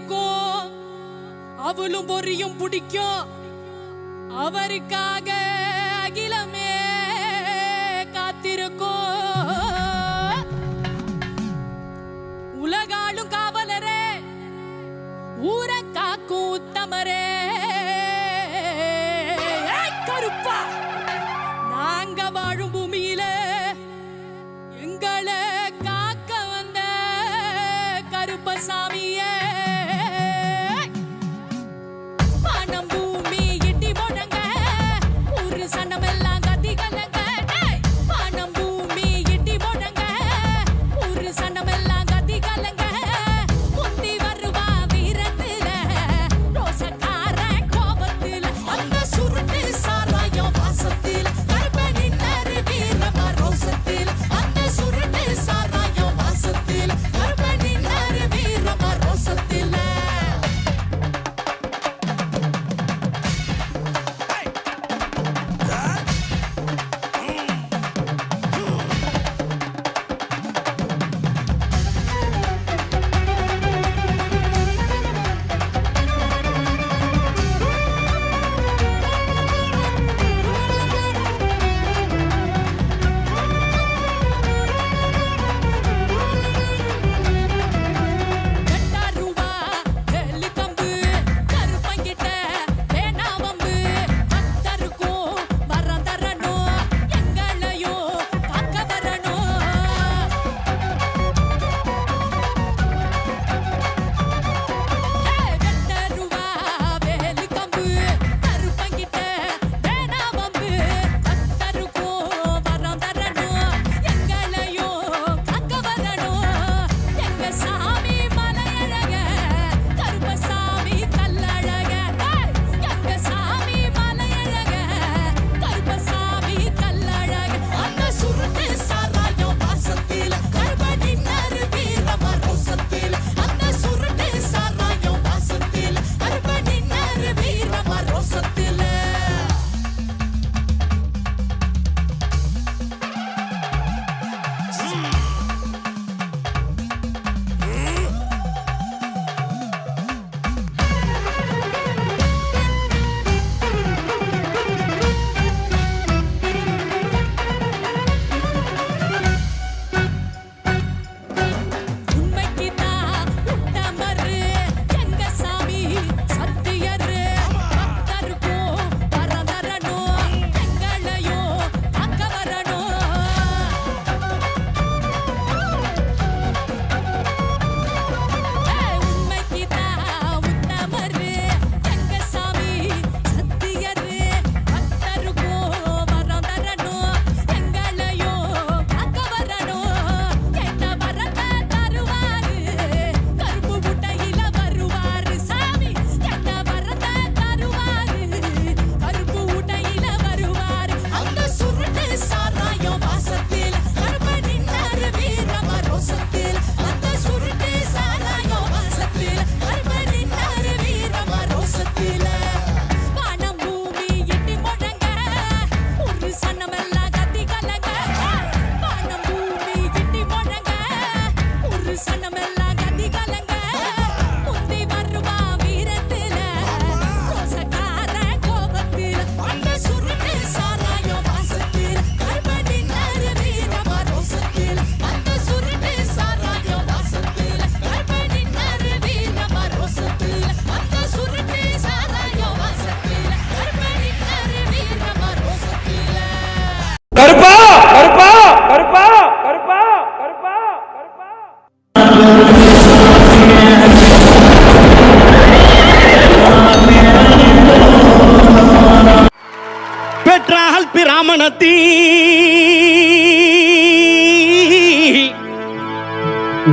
இருக்கும் அவளும் பொரியும் பிடிக்கும் அவருக்காக அகிலமே காத்திருக்கும்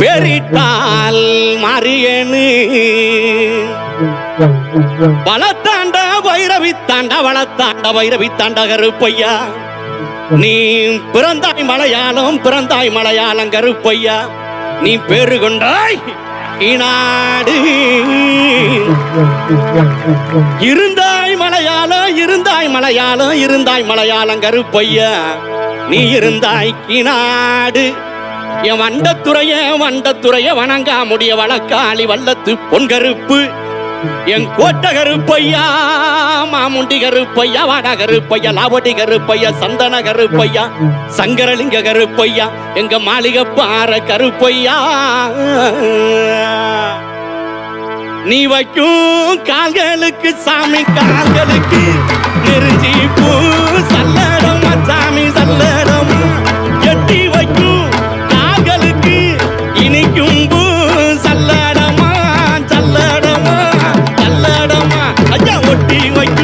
பெரிட்டால் மறியனு வளத்தாண்ட வைரவி தாண்ட வளத்தாண்ட வைரவி தாண்ட கருப்பையா. நீ பிறந்தாய் மலையாளம் பிறந்தாய் மலையாளம் கருப்பையா. நீ பேரு கொண்டாய் இனாடு இருந்தாய் மலையாளம் இருந்தாய் மலையாளம் இருந்தாய் மலையாளம் கருப்பையா. நீ இருந்தாய் கிநாடு என் வண்டத்துறைய வண்டத்துறைய வணங்கா முடிய வழக்காளி வல்லத்து பொன்கருப்பு என் கோட்டகருப்பையா மாமுண்டி கருப்பையா வாடகருப்பையா லாவடி கருப்பையா சந்தன கருப்பையா சங்கரலிங்க கருப்பையா எங்க மாளிகை பாற கருப்பையா. நீ வைக்கும் கால்களுக்கு சாமி கால்களுக்கு நெருஞ்சி பூ சல்லடமா சாமி சல்லடமா ஒட்டி வைக்கும்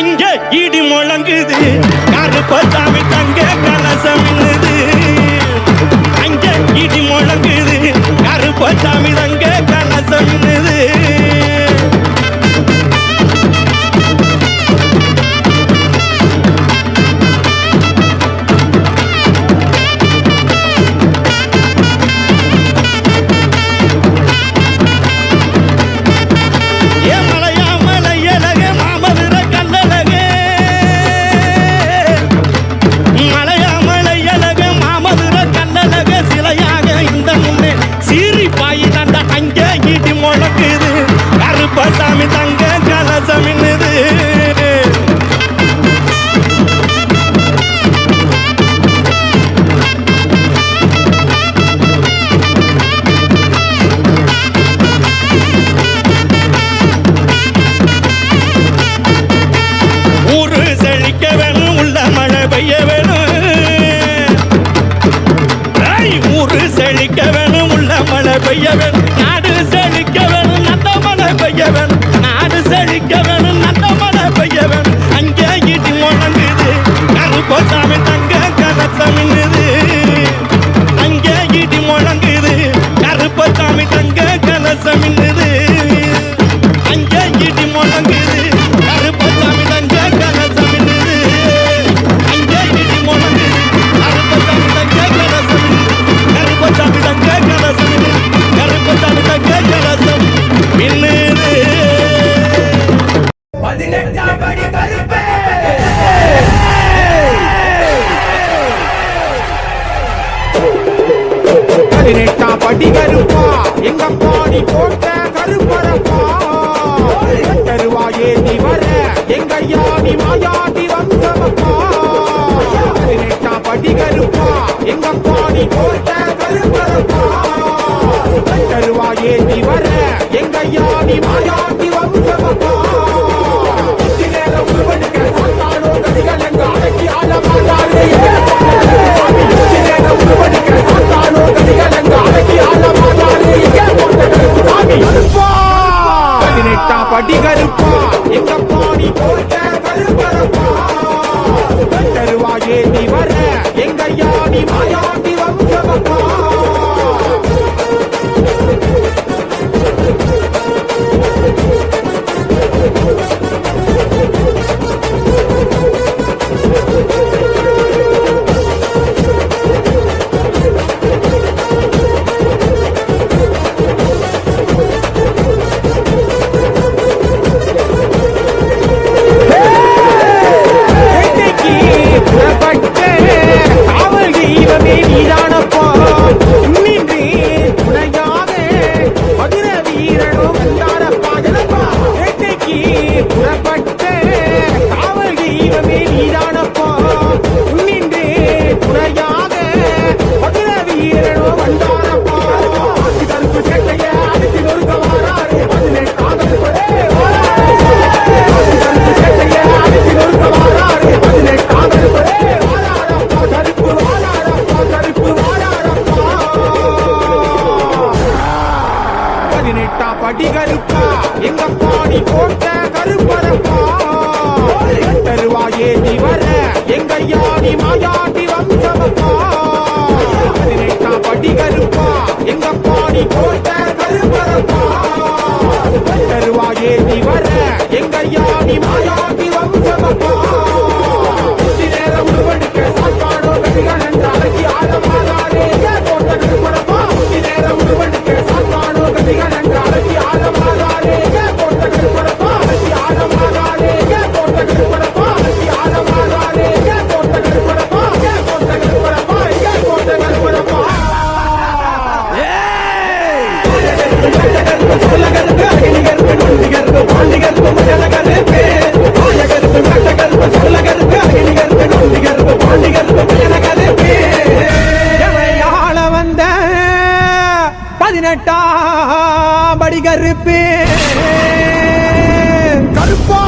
அங்க இடி முழங்குது. கருப்ப சாமி தங்க கலசம் மின்னுது. அங்க இடி முழங்குது. கருப்ப சாமி தங்க கலசம் மின்னுது. முழக்குது. கருப்பசாமி தங்க எங்க வர எங்கையா நீ உருவனுக்க வம்சமக்கா கதிகள் எங்க அடக்கி ஆழமாயாலே இங்கே போட்ட கருப்பு சாமி பதினெட்டாம் படி கருப்பா எங்க பாடி பதினெட்டாம் படி கருப்பு கருப்பா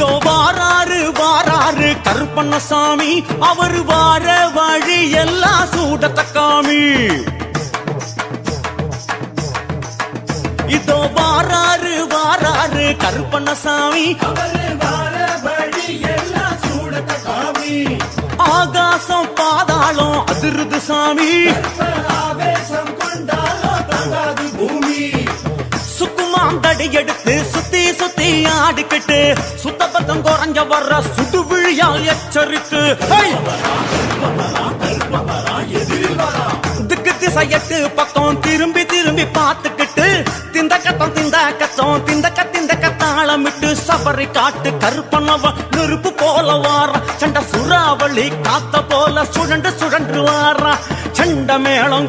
இதோ வாராரு வாராரு கருப்பண்ணசாமி அவர் வார வழி எல்லாம் சூடத்தக்காமி. இதோ வாராரு வாராரு கருப்பண்ணசாமி ஆகாசம் பாதாளம் அதிருது சாமி. ஆவேசம் கொண்டா ஆண்டடி எடுத்து சுத்தி சுத்தி ஆடிக்கிட்டு சுத்தபத்தம் குறைஞ்ச வர்ற சுடு விழியால் எச்சரித்து திக்கு திசையட்டு பக்கம் திரும்பி திரும்பி பார்த்துக்கிட்டு திந்த கத்தம் திந்த கத்தம் திந்த கத்திந்த கத்தாளமிட்டு சபரி காட்டு கருப்பனவ நெருப்பு போல வார. சண்ட சுறாவளி காத்த போல சுழண்டு சுழன்று வாரா. சண்ட மேளம்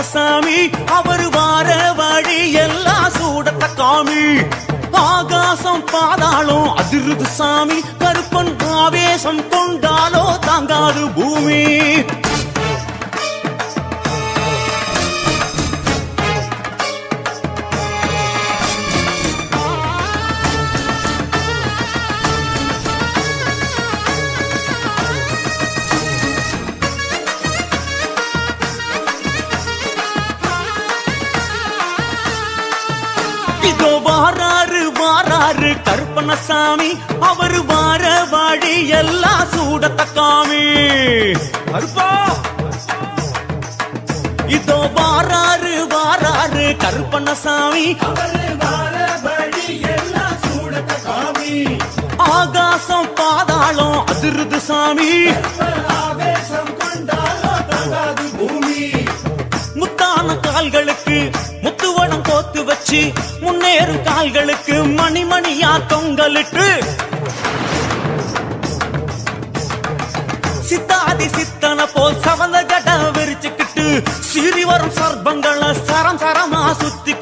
ராமசாமி அவர் வார வழி எல்லாம் சூடத்த காமி. ஆகாசம் பாதாளம் அதிருது சாமி கருப்பன் ஆவேசம் கொண்டாலோ தாங்காது பூமி. இதோ வாராரு வாராரு கருப்பண்ணசாமி. அவர் வார வாடி எல்லாம் சூடத்தக்காமி. கருப்பா! இதோ வாராரு வாராரு கருப்பண்ணசாமி. ஆகாசம் பாதாளம் அதிருது சாமி. ஆவேசம் கொண்டா கால்களுக்கு முத்துவனம் கோத்து வச்சு முன்னேறும் கால்களுக்கு மணிமணியா தொங்கலிட்டு சித்தாதி சித்தன போல் சவந்த கட விரிச்சுக்கிட்டு சிறி வரும் சர்பங்களை சரம் சரமா சுத்தி